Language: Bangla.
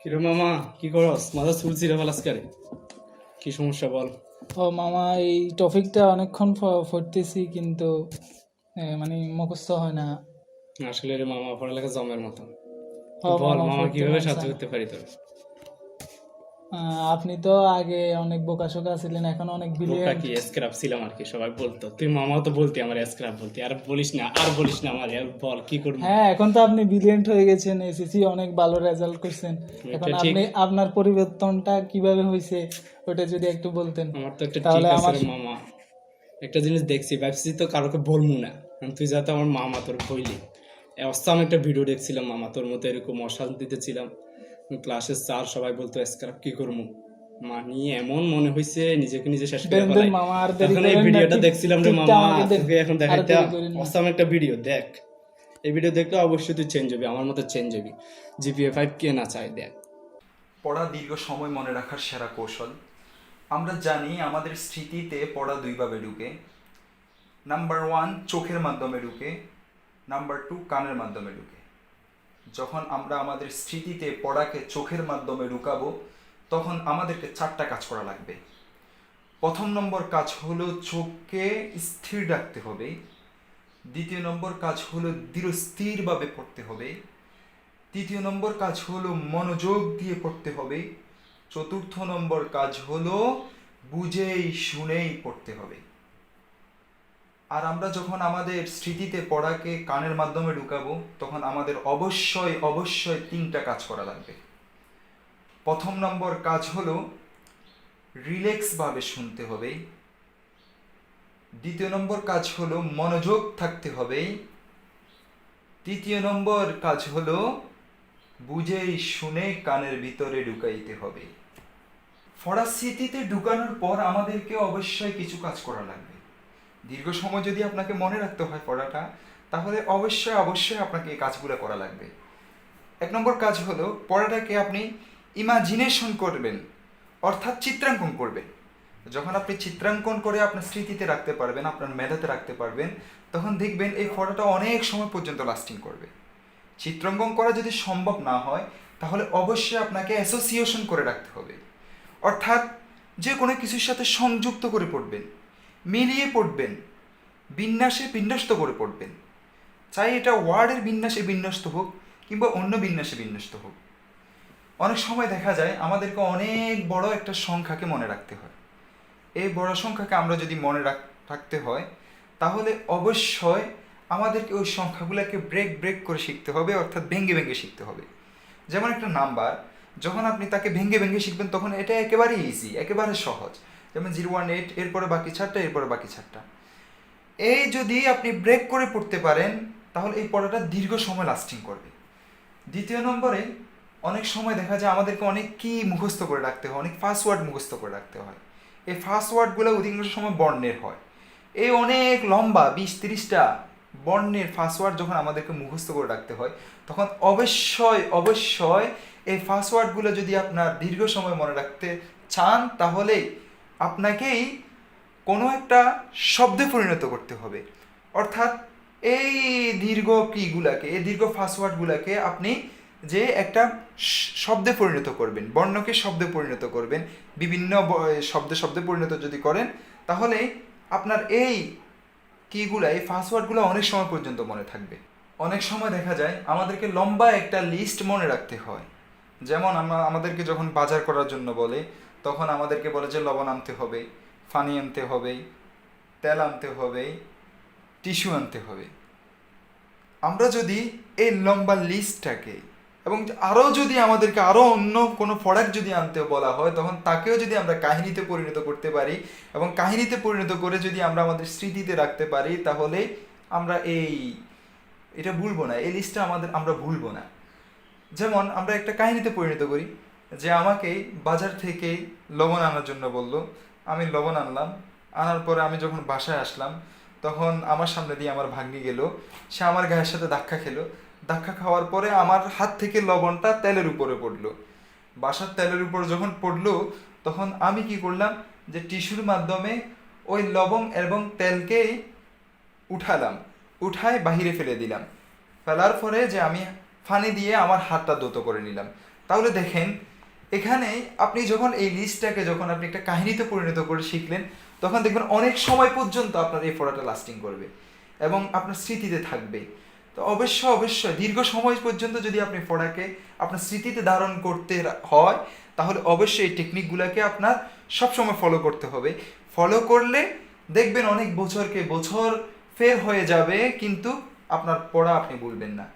কিরে মামা? কি করস? মাথা চুলছি রে ফেলাসকারে কি সমস্যা বল। ও মামা এই টপিকটা অনেকক্ষণ ফরতেছি পড়তেছি কিন্তু মানে মুখস্থ হয় না। আসলে রে মামা পড়ালেখা জমের মতো বল মামা, কীভাবে সাহায্য করতে পারি তোর? আপনি তো আগে অনেক বোকাশোকা ছিলেন এখন অনেক বোকা কি? স্ক্র্যাপ ছিলাম আর কি সবাই বলতো। তুই মামা তো বলতি আমার স্ক্র্যাপ বলতি। আর বলিস না আর বলিস না আমার আর বল কি করব? হ্যাঁ এখন তো আপনি ব্রিলিয়েন্ট হয়ে গেছেন এসএসসি অনেক ভালো রেজাল্ট করছেন। এখন আপনি আপনার পরিবর্তনটা কীভাবে হয়েছে ওটা যদি একটু বলতেন। আমার তো একটা তাহলে আমার- মামা। একটা জিনিস দেখছি ভাবছি তো কারোকে বলব না। তুই যাতে আমার মামা তোর অবস্থা আমি একটা ভিডিও দেখছিলাম মামা তোর মতো এরকম অশান্তিতে ছিলাম। ক্লাসের স্যার সবাই বলতো স্ক্রাপ কি করব মানে এমন মনে হয়েছে নিজেকে নিজে শেষ করে দেন, দেন, মামা, আর দেরি এই ভিডিওটা দেখছিলাম রে মামা তোকে এখন দেখাইতে। অসাম একটা ভিডিও দেখ। এই ভিডিও দেখলে অবশ্যই তুই চেঞ্জ হবি আমার মতো চেঞ্জ হবি। জিপিএ ফাইভ কে না চাই দেখ। পড়া দীর্ঘ সময় মনে রাখার সেরা কৌশল। আমরা জানি আমাদের স্মৃতিতে পড়া দুইভাবে ঢুকে। নাম্বার ওয়ান চোখের মাধ্যমে ঢুকে। নাম্বার টু কানের মাধ্যমে ঢুকে। যখন আমরা আমাদের স্মৃতিতে পড়াকে চোখের মাধ্যমে ঢুকাবো, তখন আমাদেরকে চারটা কাজ করা লাগবে। প্রথম নম্বর কাজ হলো চোখকে স্থির রাখতে হবে। দ্বিতীয় নম্বর কাজ হলো দৃঢ় স্থিরভাবে পড়তে হবে। তৃতীয় নম্বর কাজ হলো মনোযোগ দিয়ে পড়তে হবে। চতুর্থ নম্বর কাজ হলো বুঝেই শুনেই পড়তে হবে। আর আমরা যখন আমাদের স্মৃতিতে পড়াকে কানের মাধ্যমে ঢুকাবো, তখন আমাদের অবশ্যই অবশ্যই তিনটা কাজ করা লাগবে। প্রথম নম্বর কাজ হলো রিল্যাক্সভাবে শুনতে হবে। দ্বিতীয় নম্বর কাজ হলো মনোযোগ থাকতে হবে। তৃতীয় নম্বর কাজ হলো বুঝেই শুনে কানের ভিতরে ঢুকাইতে হবে। ফরাসিটিতে ঢুকানোর পর আমাদেরকে অবশ্যই কিছু কাজ করা লাগবে। দীর্ঘ সময় যদি আপনাকে মনে রাখতে হয় পড়াটা, তাহলে অবশ্যই অবশ্যই আপনাকে এই কাজগুলো করা লাগবে। এক নম্বর কাজ হলো পড়াটাকে আপনি ইমাজিনেশন করবেন, অর্থাৎ চিত্রাঙ্কন করবেন। যখন আপনি চিত্রাঙ্কন করে আপনার স্মৃতিতে রাখতে পারবেন, আপনার মেধাতে রাখতে পারবেন, তখন দেখবেন এই পড়াটা অনেক সময় পর্যন্ত লাস্টিং করবে। চিত্রাঙ্কন করা যদি সম্ভব না হয়, তাহলে অবশ্যই আপনাকে অ্যাসোসিয়েশন করে রাখতে হবে। অর্থাৎ যে কোনো কিছুর সাথে সংযুক্ত করে পড়বেন। মিলিয়ে পড়বেন, বিন্যাসে বিন্যস্ত করে পড়বেন। চাই এটা ওয়ার্ডের বিন্যাসে বিন্যস্ত হোক কিংবা অন্য বিন্যাসে বিন্যস্ত হোক। অনেক সময় দেখা যায় আমাদেরকে অনেক বড় একটা সংখ্যাকে মনে রাখতে হয়। এই বড় সংখ্যাকে আমরা যদি মনে রাখ রাখতে হয়, তাহলে অবশ্যই আমাদেরকে ওই সংখ্যাগুলোকে ব্রেক ব্রেক করে শিখতে হবে, অর্থাৎ ভেঙ্গে ভেঙ্গে শিখতে হবে। যেমন একটা নাম্বার, যখন আপনি তাকে ভেঙ্গে ভেঙ্গে শিখবেন, তখন এটা একেবারে ইজি একেবারে সহজ। যেমন জিরো ওয়ান এইট, এরপরে বাকি চারটা, এরপরে বাকি চারটা। এই যদি আপনি ব্রেক করে পড়তে পারেন, তাহলে এই পড়াটা দীর্ঘ সময় লাস্টিং করবে। দ্বিতীয় নম্বরে, অনেক সময় দেখা যায় আমাদেরকে অনেক কি মুখস্থ করে রাখতে হয়, অনেক পাসওয়ার্ড মুখস্থ করে রাখতে হয়। এই পাসওয়ার্ডগুলো অধিকাংশ সময় বর্ণের হয়। এই অনেক লম্বা, বিশ, তিরিশটা বর্ণের পাসওয়ার্ড যখন আমাদেরকে মুখস্থ করে রাখতে হয়, তখন অবশ্যই অবশ্যই এই পাসওয়ার্ডগুলো যদি আপনার দীর্ঘ সময় মনে রাখতে চান তাহলে আপনাকেই কোনো একটা শব্দে পরিণত করতে হবে। অর্থাৎ এই দীর্ঘ কিগুলাকে, এই দীর্ঘ পাসওয়ার্ডগুলোকে আপনি যে একটা শব্দে পরিণত করবেন, বর্ণকে শব্দে পরিণত করবেন, বিভিন্ন শব্দে শব্দে পরিণত যদি করেন, তাহলে আপনার এই কিগুলো, এই পাসওয়ার্ডগুলো অনেক সময় পর্যন্ত মনে থাকবে। অনেক সময় দেখা যায় আমাদেরকে লম্বা একটা লিস্ট মনে রাখতে হয়। যেমন আমরা আমাদেরকে যখন বাজার করার জন্য বলে, তখন আমাদেরকে বলে যে লবণ আনতে হবে ফানি আনতে হবে, তেল আনতে হবে, টিস্যু আনতে হবে। আমরা যদি এই লম্বা লিস্টটাকে এবং আরও যদি আমাদেরকে আরও অন্য কোনো প্রোডাক্ট যদি আনতে বলা হয়, তখন তাকেও যদি আমরা কাহিনীতে পরিণত করতে পারি এবং কাহিনীতে পরিণত করে যদি আমরা আমাদের স্মৃতিতে রাখতে পারি, তাহলে আমরা এই, এটা ভুলবো না, এই লিস্টটা আমাদের, আমরা ভুলবো না। যেমন আমরা একটা কাহিনীতে পরিণত করি, যে আমাকে বাজার থেকে লবণ আনার জন্য বলল, আমি লবণ আনলাম। আনার পরে আমি যখন বাসায় আসলাম, তখন আমার সামনে দিয়ে আমার ভাগ্নি গেল, সে আমার গায়ের সাথে ধাক্কা খেলো। ধাক্কা খাওয়ার পরে আমার হাত থেকে লবণটা তেলের উপরে পড়ল। বাসার তেলের উপর যখন পড়ল, তখন আমি কি করলাম, যে টিস্যুর মাধ্যমে ওই লবণ এবং তেলকে উঠালাম, উঠায় বাহিরে ফেলে দিলাম। ফেলার পরে যে আমি ফানি দিয়ে আমার হাতটা দোতো করে নিলাম। তাহলে দেখেন এখানে আপনি যখন এই লিস্টটাকে যখন আপনি একটা কাহিনীতে পরিণত করে শিখলেন, তখন দেখবেন অনেক সময় পর্যন্ত আপনার এই পড়াটা লাস্টিং করবে এবং আপনার স্মৃতিতে থাকবে। তো অবশ্য অবশ্যই দীর্ঘ সময় পর্যন্ত যদি আপনি পড়াকে আপনার স্মৃতিতে ধারণ করতে হয়, তাহলে অবশ্যই এই টেকনিকগুলোকে আপনার সবসময় ফলো করতে হবে। ফলো করলে দেখবেন অনেক বছরকে বছর ফের হয়ে যাবে, কিন্তু আপনার পড়া আপনি ভুলবেন না।